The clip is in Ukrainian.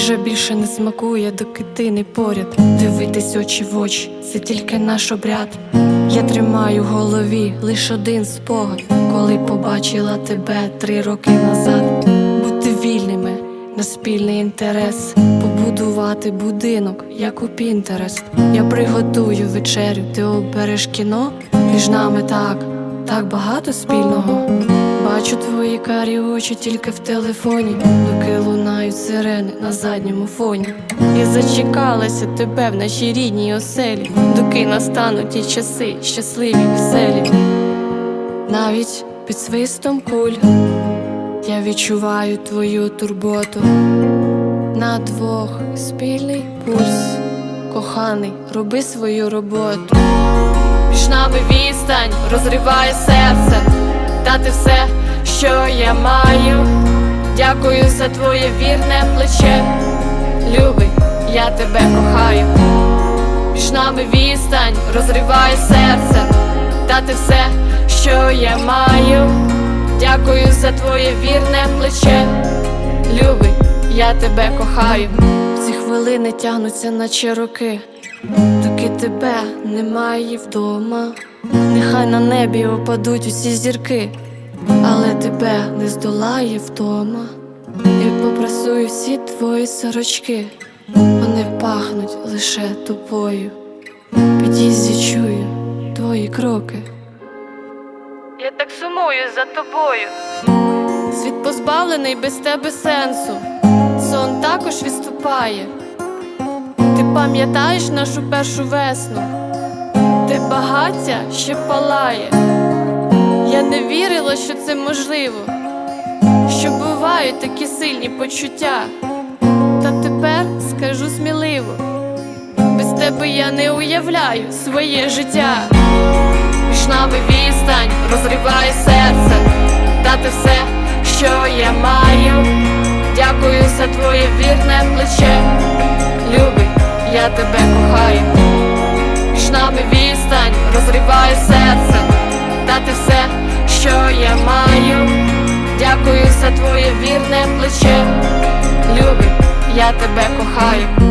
Їжа більше не смакує, доки ти не поряд. Дивитись очі в очі, це тільки наш обряд. Я тримаю в голові лиш один спогад, коли побачила тебе три роки назад. Бути вільними на спільний інтерес, побудувати будинок, як у Пінтерест. Я приготую вечерю, ти обереш кіно. Між нами так, так багато спільного. Бачу твої карі очі тільки в телефоні, доки лунають сирени на задньому фоні. Я зачекалася тебе в нашій рідній оселі, доки настануть ті часи, щасливі, веселі. Навіть під свистом куль я відчуваю твою турботу. На двох спільний пульс, коханий, роби свою роботу. Між нами відстань розриває серце, дати все, що я маю. Дякую за твоє вірне плече. Любий, я тебе кохаю. Між нами відстань розриває серце, дати все, що я маю. Дякую за твоє вірне плече. Любий, я тебе кохаю. Ці хвилини тягнуться, наче роки, доки тебе немає вдома. Нехай на небі опадуть усі зірки, але тебе не здолає вдома. Я попрасую всі твої сорочки, вони пахнуть лише тобою. Під'їзді чую твої кроки. Я так сумую за тобою. Світ позбавлений без тебе сенсу. Сон також відступає. Ти пам'ятаєш нашу першу весну, де багаття ще палає. Що це можливо, що бувають такі сильні почуття. Та тепер скажу сміливо, без тебе я не уявляю своє життя. Між нами відстань розриває серце, дати все, що я маю. Дякую за твоє вірне плече. Любий, я тебе кохаю. я маю, дякую за твоє вірне плече. Любий, я тебе кохаю.